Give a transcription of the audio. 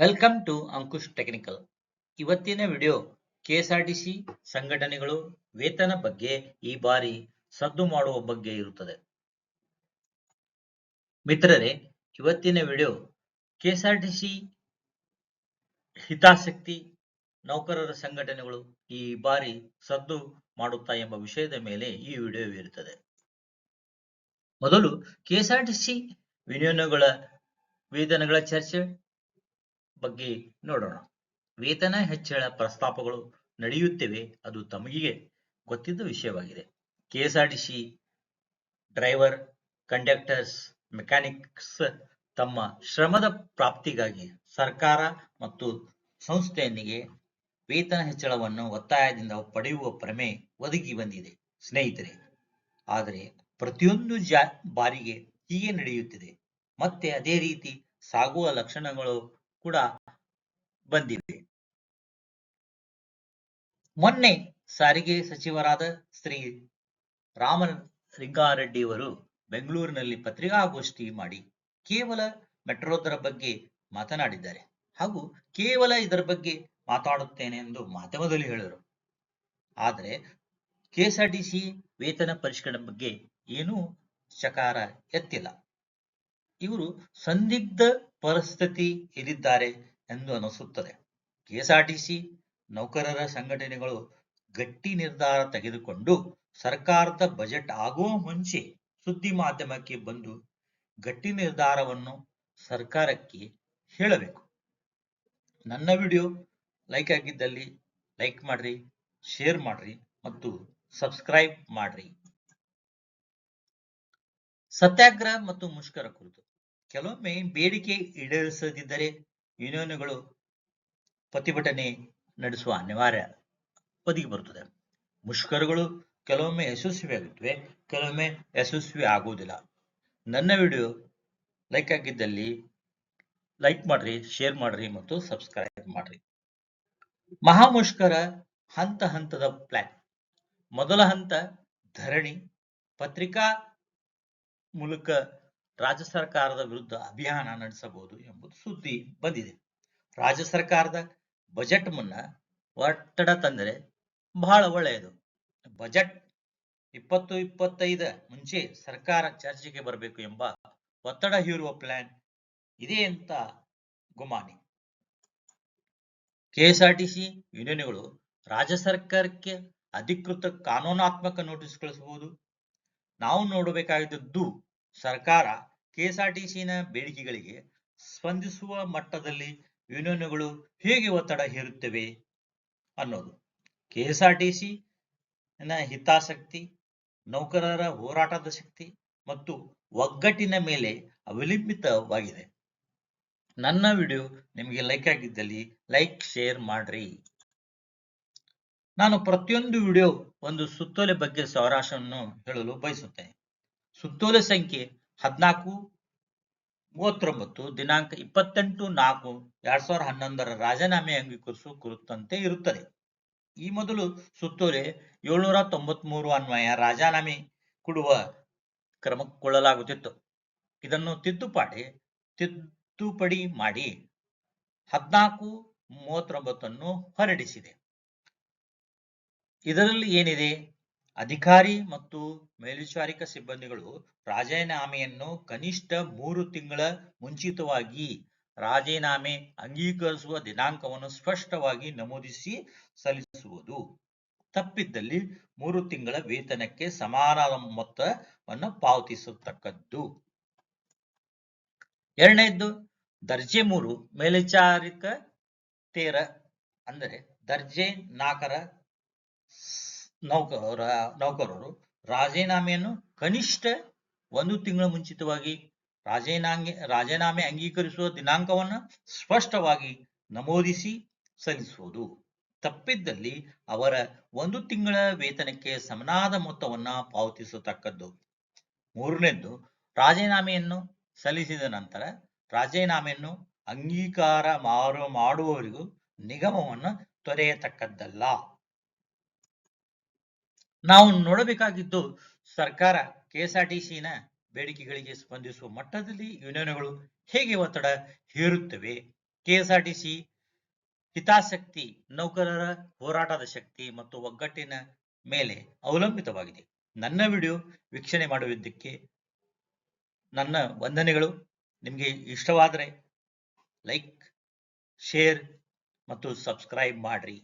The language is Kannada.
ವೆಲ್ಕಮ್ ಟು ಅಂಕುಶ್ ಟೆಕ್ನಿಕಲ್ ಇವತ್ತಿನ ವಿಡಿಯೋ ಕೆಎಸ್ಆರ್ಟಿಸಿ ಸಂಘಟನೆಗಳು ವೇತನ ಬಗ್ಗೆ ಈ ಬಾರಿ ಸದ್ದು ಮಾಡುವ ಬಗ್ಗೆ ಇರುತ್ತದೆ. ಮಿತ್ರರೇ, ಇವತ್ತಿನ ವಿಡಿಯೋ ಕೆಎಸ್ಆರ್ಟಿಸಿ ಹಿತಾಸಕ್ತಿ ನೌಕರರ ಸಂಘಟನೆಗಳು ಈ ಬಾರಿ ಸದ್ದು ಮಾಡುತ್ತಾ ಎಂಬ ವಿಷಯದ ಮೇಲೆ ಈ ವಿಡಿಯೋ ಇರುತ್ತದೆ ಮೊದಲು ಕೆಎಸ್ಆರ್ಟಿಸಿ ವಿನಿಯೋಗಗಳ, ವೇತನಗಳ ಚರ್ಚೆ ಬಗ್ಗೆ ನೋಡೋಣ. ವೇತನ ಹೆಚ್ಚಳ ಪ್ರಸ್ತಾಪಗಳು ನಡೆಯುತ್ತಿವೆ, ಅದು ತಮಗೆ ಗೊತ್ತಿದ್ದ ವಿಷಯವಾಗಿದೆ. ಕೆಎಸ್ಆರ್ಟಿಸಿ ಡ್ರೈವರ್, ಕಂಡಕ್ಟರ್ಸ್, ಮೆಕ್ಯಾನಿಕ್ಸ್ ತಮ್ಮ ಶ್ರಮದ ಪ್ರಾಪ್ತಿಗಾಗಿ ಸರ್ಕಾರ ಮತ್ತು ಸಂಸ್ಥೆಯೊಂದಿಗೆ ವೇತನ ಹೆಚ್ಚಳವನ್ನು ಒತ್ತಾಯದಿಂದ ಪಡೆಯುವ ಪ್ರಮೆ ಒದಗಿ ಬಂದಿದೆ, ಸ್ನೇಹಿತರೆ. ಆದರೆ ಪ್ರತಿಯೊಂದು ಜಾ, ಬಾರಿಗೆ ಹೀಗೆ ನಡೆಯುತ್ತಿದೆ. ಮತ್ತೆ ಅದೇ ರೀತಿ ಸಾಗುವ ಲಕ್ಷಣಗಳು ಕೂಡ ಬಂದಿದೆ. ಮೊನ್ನೆ ಸಾರಿಗೆ ಸಚಿವರಾದ ಶ್ರೀ ರಾಮಲಿಂಗಾರೆಡ್ಡಿಯವರು ಬೆಂಗಳೂರಿನಲ್ಲಿ ಪತ್ರಿಕಾಗೋಷ್ಠಿ ಮಾಡಿ ಕೇವಲ ಮೆಟ್ರೋದರ ಬಗ್ಗೆ ಮಾತನಾಡಿದ್ದಾರೆ. ಹಾಗೂ ಕೇವಲ ಇದರ ಬಗ್ಗೆ ಮಾತಾಡುತ್ತೇನೆ ಎಂದು ಮಾಧ್ಯಮದಲ್ಲಿ ಹೇಳಿದರು. ಆದರೆ ಕೆಎಸ್ಆರ್ಟಿಸಿ ವೇತನ ಪರಿಷ್ಕರಣೆ ಬಗ್ಗೆ ಏನೂ ಚಕಾರ ಎತ್ತಿಲ್ಲ. ಇವರು ಸಂದಿಗ್ಧ ಪರಿಸ್ಥಿತಿ ಇಲ್ಲಿದ್ದಾರೆ ಎಂದು ಅನಿಸುತ್ತದೆ. ಕೆಎಸ್ಆರ್ಟಿಸಿ ನೌಕರರ ಸಂಘಟನೆಗಳು ಗಟ್ಟಿ ನಿರ್ಧಾರ ತೆಗೆದುಕೊಂಡು ಸರ್ಕಾರದ ಬಜೆಟ್ ಆಗುವ ಮುಂಚೆ ಸುದ್ದಿ ಮಾಧ್ಯಮಕ್ಕೆ ಬಂದು ಗಟ್ಟಿ ನಿರ್ಧಾರವನ್ನು ಸರ್ಕಾರಕ್ಕೆ ಹೇಳಬೇಕು. ನನ್ನ ವಿಡಿಯೋ ಲೈಕ್ ಆಗಿದ್ದಲ್ಲಿ ಲೈಕ್ ಮಾಡ್ರಿ, ಶೇರ್ ಮಾಡ್ರಿ ಮತ್ತು ಸಬ್ಸ್ಕ್ರೈಬ್ ಮಾಡ್ರಿ. ಸತ್ಯಾಗ್ರಹ ಮತ್ತು ಮುಷ್ಕರ ಕುರಿತು ಕೆಲವೊಮ್ಮೆ ಬೇಡಿಕೆ ಈಡೇರಿಸದಿದ್ದರೆ ಯೂನಿಯನ್ಗಳು ಪ್ರತಿಭಟನೆ ನಡೆಸುವ ಅನಿವಾರ್ಯ ಒದಗಿ ಬರುತ್ತದೆ. ಮುಷ್ಕರಗಳು ಕೆಲವೊಮ್ಮೆ ಯಶಸ್ವಿ ಆಗುತ್ತವೆ ಕೆಲವೊಮ್ಮೆ ಯಶಸ್ವಿ ಆಗುವುದಿಲ್ಲ. ನನ್ನ ವಿಡಿಯೋ ಲೈಕ್ ಆಗಿದ್ದಲ್ಲಿ ಲೈಕ್ ಮಾಡ್ರಿ, ಶೇರ್ ಮಾಡ್ರಿ ಮತ್ತು ಸಬ್ಸ್ಕ್ರೈಬ್ ಮಾಡ್ರಿ. ಮಹಾ ಮುಷ್ಕರ ಹಂತ ಹಂತದ ಪ್ಲಾನ್. ಮೊದಲ ಹಂತ ಧರಣಿ, ಪತ್ರಿಕಾ ಮೂಲಕ ರಾಜ್ಯ ಸರ್ಕಾರದ ವಿರುದ್ಧ ಅಭಿಯಾನ ನಡೆಸಬಹುದು ಎಂಬುದು ಸುದ್ದಿ ಬಂದಿದೆ. ರಾಜ್ಯ ಸರ್ಕಾರದ ಬಜೆಟ್ ಮುನ್ನ ಒತ್ತಡ ತಂದರೆ ಬಹಳ ಒಳ್ಳೆಯದು. ಬಜೆಟ್ ಇಪ್ಪತ್ತು ಇಪ್ಪತ್ತೈದ ಮುಂಚೆ ಸರ್ಕಾರ ಚರ್ಚೆಗೆ ಬರಬೇಕು ಎಂಬ ಒತ್ತಡ ಹೀರುವ ಪ್ಲಾನ್ ಇದೆ ಅಂತ ಗುಮಾನಿ. ಕೆಎಸ್ಆರ್ಟಿಸಿ ಯೂನಿಯನ್ಗಳು ರಾಜ್ಯ ಸರ್ಕಾರಕ್ಕೆ ಅಧಿಕೃತ ಕಾನೂನಾತ್ಮಕ ನೋಟಿಸ್ ಕಳಿಸಬಹುದು. ನಾವು ನೋಡಬೇಕಾಗಿದ್ದು ಸರ್ಕಾರ ಕೆಎಸ್ಆರ್ಟಿಸಿನ ಬೇಡಿಕೆಗಳಿಗೆ ಸ್ಪಂದಿಸುವ ಮಟ್ಟದಲ್ಲಿ ಯೂನಿಯನ್ಗಳು ಹೇಗೆ ಒತ್ತಡ ಹೇರುತ್ತವೆ ಅನ್ನೋದು. ಕೆಎಸ್ಆರ್ಟಿಸಿ ಹಿತಾಸಕ್ತಿ, ನೌಕರರ ಹೋರಾಟದ ಶಕ್ತಿ ಮತ್ತು ಒಗ್ಗಟ್ಟಿನ ಮೇಲೆ ಅವಲಂಬಿತವಾಗಿದೆ. ನನ್ನ ವಿಡಿಯೋ ನಿಮಗೆ ಲೈಕ್ ಆಗಿದ್ದಲ್ಲಿ ಲೈಕ್, ಶೇರ್ ಮಾಡ್ರಿ. ನಾನು ಪ್ರತಿಯೊಂದು ವಿಡಿಯೋ ಒಂದು ಸುತ್ತೋಲೆ ಬಗ್ಗೆ ಸಾರಾಂಶವನ್ನು ಹೇಳಲು ಬಯಸುತ್ತೇನೆ. ಸುತ್ತೋಲೆ ಸಂಖ್ಯೆ ಹದಿನಾಲ್ಕು, ಮೂವತ್ತೊಂಬತ್ತು, ದಿನಾಂಕ ಇಪ್ಪತ್ತೆಂಟು, ನಾಲ್ಕು, ಎರಡ್ ಸಾವಿರದ ಹನ್ನೊಂದರ ರಾಜೀನಾಮೆ ಅಂಗೀಕರಿಸುವ ಕುರಿತಂತೆ ಇರುತ್ತದೆ. ಈ ಮೊದಲು ಸುತ್ತೋಲೆ ಏಳ್ನೂರ ತೊಂಬತ್ಮೂರು ಅನ್ವಯ ರಾಜೀನಾಮೆ ಕೊಡುವ ಕ್ರಮಕ್ಕೊಳ್ಳಲಾಗುತ್ತಿತ್ತು ಇದನ್ನು ತಿದ್ದುಪಾಡಿ, ತಿದ್ದುಪಡಿ ಮಾಡಿ ಹದಿನಾಲ್ಕು, ಮೂವತ್ತೊಂಬತ್ತನ್ನು ಹೊರಡಿಸಿದೆ. ಇದರಲ್ಲಿ ಏನಿದೆ? ಅಧಿಕಾರಿ ಮತ್ತು ಮೇಲ್ವಿಚಾರಿಕ ಸಿಬ್ಬಂದಿಗಳು ರಾಜೀನಾಮೆಯನ್ನು ಕನಿಷ್ಠ ಮೂರು ತಿಂಗಳ ಮುಂಚಿತವಾಗಿ ರಾಜೀನಾಮೆ ಅಂಗೀಕರಿಸುವ ದಿನಾಂಕವನ್ನು ಸ್ಪಷ್ಟವಾಗಿ ನಮೂದಿಸಿ ಸಲ್ಲಿಸುವುದು. ತಪ್ಪಿದ್ದಲ್ಲಿ ಮೂರು ತಿಂಗಳ ವೇತನಕ್ಕೆ ಸಮಾನ ಮೊತ್ತವನ್ನು ಪಾವತಿಸತಕ್ಕದ್ದು. ಎರಡನೇದ್ದು, ದರ್ಜೆ ಮೂರು ಮೇಲ್ವಿಚಾರಿಕ ತೇರ ಅಂದರೆ ದರ್ಜೆ ನಾಲ್ಕರ ನೌಕರ ನೌಕರರು ರಾಜೀನಾಮೆಯನ್ನು ಕನಿಷ್ಠ ಒಂದು ತಿಂಗಳ ಮುಂಚಿತವಾಗಿ ರಾಜೀನಾಮೆ ರಾಜೀನಾಮೆ ಅಂಗೀಕರಿಸುವ ದಿನಾಂಕವನ್ನು ಸ್ಪಷ್ಟವಾಗಿ ನಮೂದಿಸಿ ಸಲ್ಲಿಸುವುದು. ತಪ್ಪಿದ್ದಲ್ಲಿ ಅವರ ಒಂದು ತಿಂಗಳ ವೇತನಕ್ಕೆ ಸಮನಾದ ಮೊತ್ತವನ್ನ ಪಾವತಿಸತಕ್ಕದ್ದು. ಮೂರನೇದ್ದು, ರಾಜೀನಾಮೆಯನ್ನು ಸಲ್ಲಿಸಿದ ನಂತರ ರಾಜೀನಾಮೆಯನ್ನು ಅಂಗೀಕಾರ ಮಾರು, ಮಾಡುವವರಿಗೂ ನಿಗಮವನ್ನು ತೊರೆಯತಕ್ಕದ್ದಲ್ಲ. ನಾವು ನೋಡಬೇಕಾಗಿದ್ದು ಸರ್ಕಾರ ಕೆಎಸ್ಆರ್ಟಿಸಿನ ಬೇಡಿಕೆಗಳಿಗೆ ಸ್ಪಂದಿಸುವ ಮಟ್ಟದಲ್ಲಿ ಯೂನಿಯನ್ಗಳು ಹೇಗೆ ಒತ್ತಡ ಹೇರುತ್ತವೆ? ಕೆಎಸ್ಆರ್ಟಿಸಿ ಹಿತಾಸಕ್ತಿ ನೌಕರರ ಹೋರಾಟದ ಶಕ್ತಿ ಮತ್ತು ಒಗ್ಗಟ್ಟಿನ ಮೇಲೆ ಅವಲಂಬಿತವಾಗಿದೆ. ನನ್ನ ವಿಡಿಯೋ ವೀಕ್ಷಣೆ ಮಾಡುವುದಕ್ಕೆ ನನ್ನ ವಂದನೆಗಳು. ನಿಮಗೆ ಇಷ್ಟವಾದರೆ ಲೈಕ್, ಶೇರ್ ಮತ್ತು ಸಬ್ಸ್ಕ್ರೈಬ್ ಮಾಡ್ರಿ.